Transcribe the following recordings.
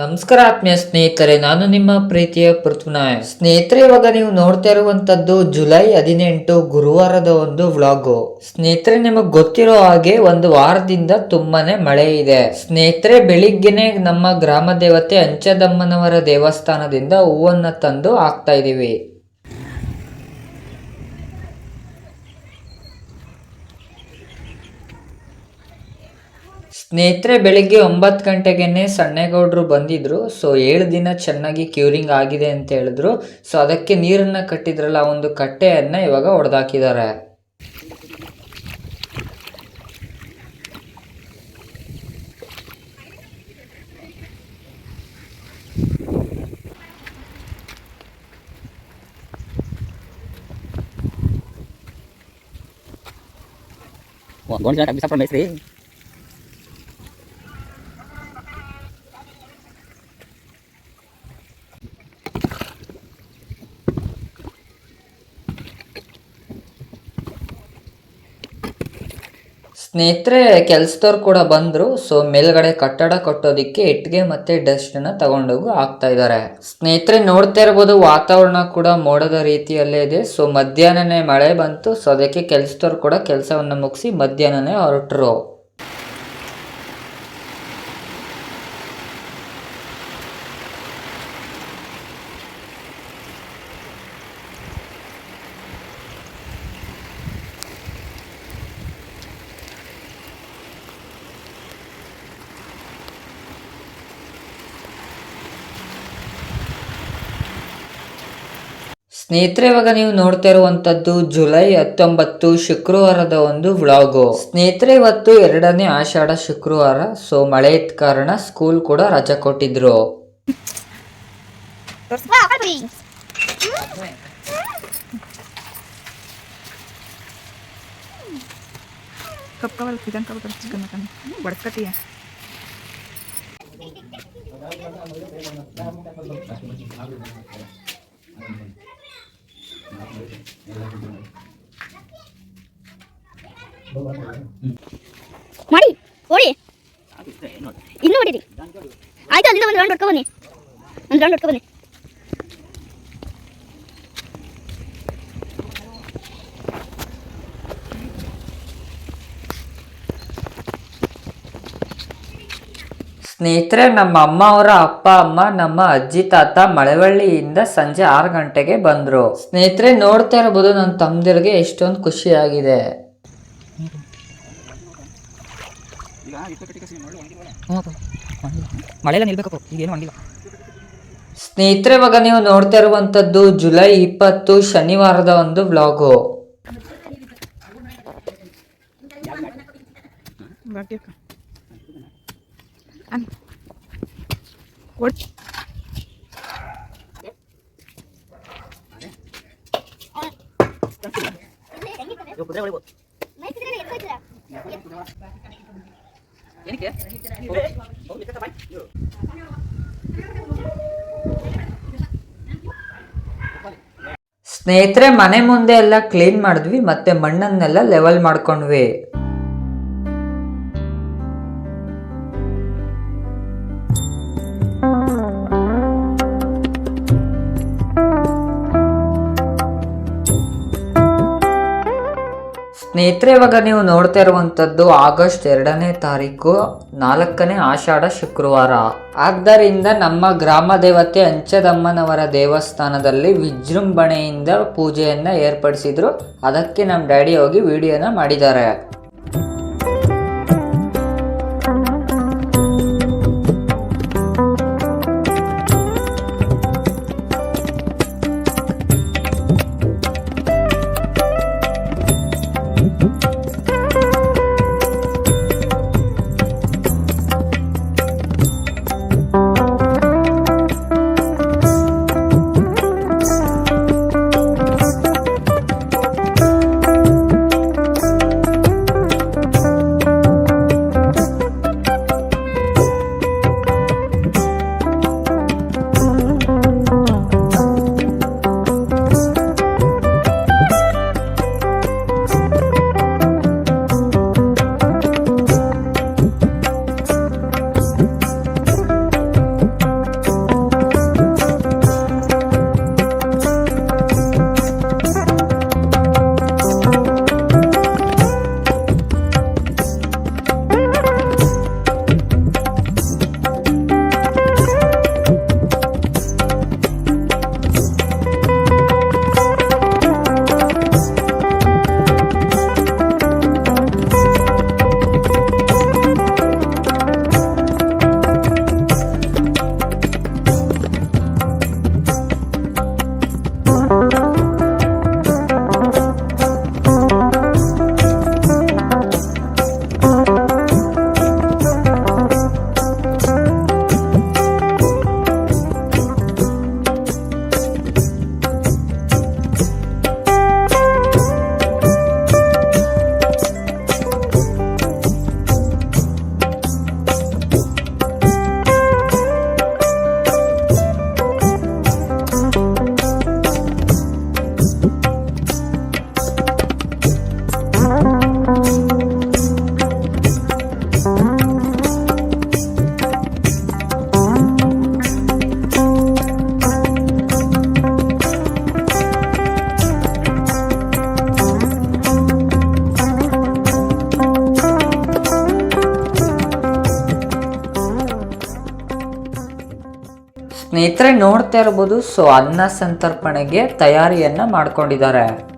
ನಮಸ್ಕಾರ ಆತ್ಮೀಯ ಸ್ನೇಹಿತರೆ, ನಾನು ನಿಮ್ಮ ಪ್ರೀತಿಯ ಪೃಥ್ವಿನಾಯ್ ಸ್ನೇಹಿತರೆ, ಇವಾಗ ನೀವು ನೋಡ್ತಾ ಇರುವಂತದ್ದು ಜುಲೈ ಹದಿನೆಂಟು ಗುರುವಾರದ ಒಂದು ವ್ಲಾಗು. ಸ್ನೇಹಿತರೆ, ನಿಮಗೆ ಗೊತ್ತಿರೋ ಹಾಗೆ ಒಂದು ವಾರದಿಂದ ತುಂಬಾನೇ ಮಳೆ ಇದೆ. ಸ್ನೇಹಿತರೆ, ಬೆಳಿಗ್ಗೆನೆ ನಮ್ಮ ಗ್ರಾಮ ದೇವತೆ ಅಂಚದಮ್ಮನವರ ದೇವಸ್ಥಾನದಿಂದ ಹೂವನ್ನ ತಂದು ಹಾಕ್ತಾ ಇದೀವಿ. ಸ್ನೇಹಿತರೆ ಬೆಳಿಗ್ಗೆ ಒಂಬತ್ತು ಗಂಟೆಗೆನೆ ಸಣ್ಣೇಗೌಡರು ಬಂದಿದ್ರು. ಸೊ ಏಳು ದಿನ ಚೆನ್ನಾಗಿ ಕ್ಯೂರಿಂಗ್ ಆಗಿದೆ ಅಂತ ಹೇಳಿದ್ರು. ಸೊ ಅದಕ್ಕೆ ನೀರನ್ನ ಕಟ್ಟಿದ್ರಲ್ಲ ಒಂದು ಕಟ್ಟೆಯನ್ನ ಇವಾಗ ಹೊಡೆದಾಕಿದ್ದಾರೆ Wah, gon saya ಸ್ನೇಹಿತರೆ, ಕೆಲಸದವ್ರು ಕೂಡ ಬಂದರು. ಸೊ ಮೇಲ್ಗಡೆ ಕಟ್ಟಡ ಕಟ್ಟೋದಿಕ್ಕೆ ಇಟ್ಟಿಗೆ ಮತ್ತೆ ಡಸ್ಟ್ನ ತಗೊಂಡೋಗಿ ಹಾಕ್ತಾ ಇದ್ದಾರೆ ಸ್ನೇಹಿತರೆ, ನೋಡ್ತಾ ಇರ್ಬೋದು ವಾತಾವರಣ ಕೂಡ ಮೋಡದ ರೀತಿಯಲ್ಲೇ ಇದೆ. ಸೊ ಮಧ್ಯಾಹ್ನನೇ ಮಳೆ ಬಂತು. ಸೊ ಅದಕ್ಕೆ ಕೆಲಸದವ್ರು ಕೂಡ ಕೆಲಸವನ್ನ ಮುಗಿಸಿ ಮಧ್ಯಾಹ್ನನೇ ಹೊರಟರು. ಸ್ನೇಹಿತರೆ, ಇವಾಗ ನೀವು ನೋಡ್ತಾ ಇರುವಂತದ್ದು ಜುಲೈ ಹತ್ತೊಂಬತ್ತು ಶುಕ್ರವಾರದ ಒಂದು ವ್ಲಾಗು. ಸ್ನೇಹಿತರೆ, ಇವತ್ತು ಎರಡನೇ ಆಷಾಢ ಶುಕ್ರವಾರ, ಸೊ ಮಳೆ ಇದ್ದ ಕಾರಣ ಸ್ಕೂಲ್ ಕೂಡ ರಜಾ ಕೊಟ್ಟಿದ್ರು. ಮಾಡಿ ಓಡಿ. ಇನ್ನೂ ಹೊಡಿರಿ ಆಯ್ತು ಅಲ್ಲಿಂದ ಒಂದು ರೌಂಡ್ ಹೊಡ್ಕೊ ಬನ್ನಿ. ಒಂದು ರೌಂಡ್ ಹೊಡ್ಕೊ ಬನ್ನಿ. ಸ್ನೇಹಿತರೆ ನಮ್ಮ ಅಮ್ಮ ಅವರ ಅಪ್ಪ ಅಮ್ಮ ನಮ್ಮ ಅಜ್ಜಿ ತಾತ ಮಳವಳ್ಳಿಯಿಂದ ಸಂಜೆ ಆರು ಗಂಟೆಗೆ ಬಂದರು. ಸ್ನೇಹಿತರೆ ನೋಡ್ತಾ ಇರ್ಬೋದು ನನ್ನ ತಮ್ಮದಿರಿಗೆ ಎಷ್ಟೊಂದು ಖುಷಿಯಾಗಿದೆ. ಆಗಿದೆ ಮಳೆಲ್ಲ ನಿಲ್ಬೇಕಪ್ಪ ಈಗೇನು ಹಂಗಿಲ್ಲ. ಸ್ನೇಹಿತರೆ ಇವಾಗ ನೀವು ನೋಡ್ತಾ ಇರುವಂತದ್ದು ಜುಲೈ ಇಪ್ಪತ್ತು ಶನಿವಾರದ ಒಂದು ವ್ಲಾಗು. ಬಾಕಿ ಅಕ್ಕ. ಅನ್ ಸ್ನೇಹಿತರೆ ಮನೆ ಮುಂದೆ ಎಲ್ಲ ಕ್ಲೀನ್ ಮಾಡಿದ್ವಿ ಮತ್ತೆ ಮಣ್ಣನ್ನೆಲ್ಲ ಲೆವೆಲ್ ಮಾಡ್ಕೊಂಡ್ವಿ. ಸ್ನೇಹಿತರೆ, ಇವಾಗ ನೀವು ನೋಡ್ತಾ ಇರುವಂತದ್ದು ಆಗಸ್ಟ್ ಎರಡನೇ ತಾರೀಕು, ನಾಲ್ಕನೇ ಆಷಾಢ ಶುಕ್ರವಾರ. ಆದ್ದರಿಂದ ನಮ್ಮ ಗ್ರಾಮ ದೇವತೆ ಅಂಚದಮ್ಮನವರ ದೇವಸ್ಥಾನದಲ್ಲಿ ವಿಜೃಂಭಣೆಯಿಂದ ಪೂಜೆಯನ್ನ ಏರ್ಪಡಿಸಿದ್ರು. ಅದಕ್ಕೆ ನಮ್ಮ ಡ್ಯಾಡಿ ಹೋಗಿ ವಿಡಿಯೋನ ಮಾಡಿದ್ದಾರೆ. ಸ್ನೇಹಿತರೆ ನೋಡ್ತಾ ಇರ್ಬೋದು. ಸೊ ಅನ್ನ ಸಂತರ್ಪಣೆಗೆ ತಯಾರಿಯನ್ನ ಮಾಡ್ಕೊಂಡಿದ್ದಾರೆ.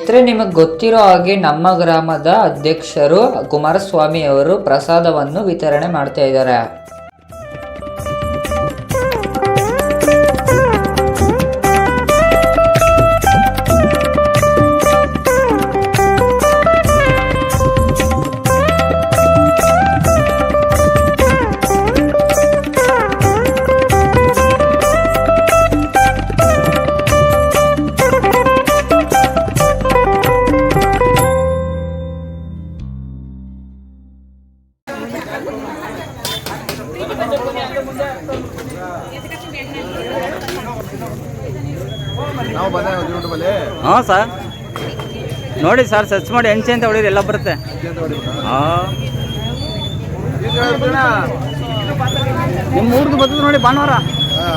ಸ್ನೇಹಿತರೆ ನಿಮಗೆ ಗೊತ್ತಿರೋ ಹಾಗೆ ನಮ್ಮ ಗ್ರಾಮದ ಅಧ್ಯಕ್ಷರು ಕುಮಾರಸ್ವಾಮಿ ಅವರು ಪ್ರಸಾದವನ್ನು ವಿತರಣೆ ಮಾಡ್ತಾ ಇದ್ದಾರೆ. ನೋಡಿ ಸರ್ ಸರ್ಚ್ ಮಾಡಿ ಹೆಂಚೆ ಅಂತ ಹೊಡೀರಿ, ಎಲ್ಲ ಬರುತ್ತೆ. ಹಾಂ ನಿಮ್ಮ ಊರ್ದು ಬರ್ತದೆ ನೋಡಿ ಭಾನುವಾರ.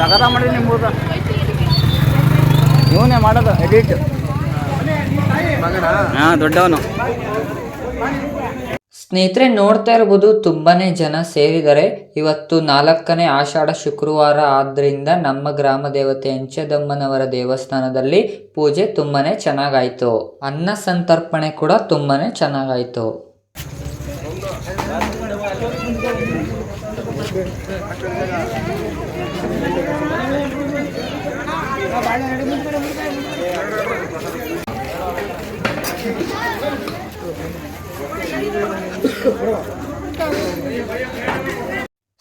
ತಗದ ಮಾಡಿ ನಿಮ್ಮ ಊರ್ದ. ಇವನೇ ಮಾಡೋದು ಎಡಿಟ್ ಹಾಂ, ದೊಡ್ಡವನು. ಸ್ನೇಹಿತರೆ, ನೋಡ್ತಾ ಇರ್ಬೋದು ತುಂಬಾ ಜನ ಸೇರಿದ್ದಾರೆ. ಇವತ್ತು ನಾಲ್ಕನೇ ಆಷಾಢ ಶುಕ್ರವಾರ ಆದ್ದರಿಂದ ನಮ್ಮ ಗ್ರಾಮ ದೇವತೆ ಅಂಚದಮ್ಮನವರ ದೇವಸ್ಥಾನದಲ್ಲಿ ಪೂಜೆ ತುಂಬಾ ಚೆನ್ನಾಗಾಯಿತು. ಅನ್ನ ಸಂತರ್ಪಣೆ ಕೂಡ ತುಂಬಾ ಚೆನ್ನಾಗಾಯ್ತು.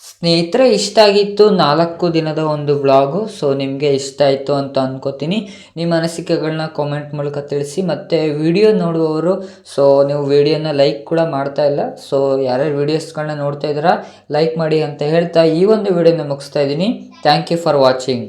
ಸ್ನೇಹಿತರೆ, ಇಷ್ಟ ಆಗಿತ್ತು ನಾಲ್ಕು ದಿನದ ಒಂದು ಬ್ಲಾಗು ಸೊ ನಿಮಗೆ ಇಷ್ಟ ಆಯಿತು ಅಂತ ಅಂದ್ಕೋತೀನಿ ನಿಮ್ಮ ಅನಿಸಿಕೆಗಳನ್ನ ಕಾಮೆಂಟ್ ಮೂಲಕ ತಿಳಿಸಿ. ಮತ್ತು ವಿಡಿಯೋ ನೋಡುವವರು ಸೊ ನೀವು ವಿಡಿಯೋನ ಲೈಕ್ ಕೂಡ ಮಾಡ್ತಾ ಇಲ್ಲ. ಸೊ ಯಾರ್ಯಾರು ವೀಡಿಯೋಸ್ಗಳನ್ನ ನೋಡ್ತಾ ಇದ್ದೀರಾ ಲೈಕ್ ಮಾಡಿ ಅಂತ ಹೇಳ್ತಾ ಈ ಒಂದು ವಿಡಿಯೋನ ಮುಗಿಸ್ತಾ ಇದ್ದೀನಿ. Thank you for watching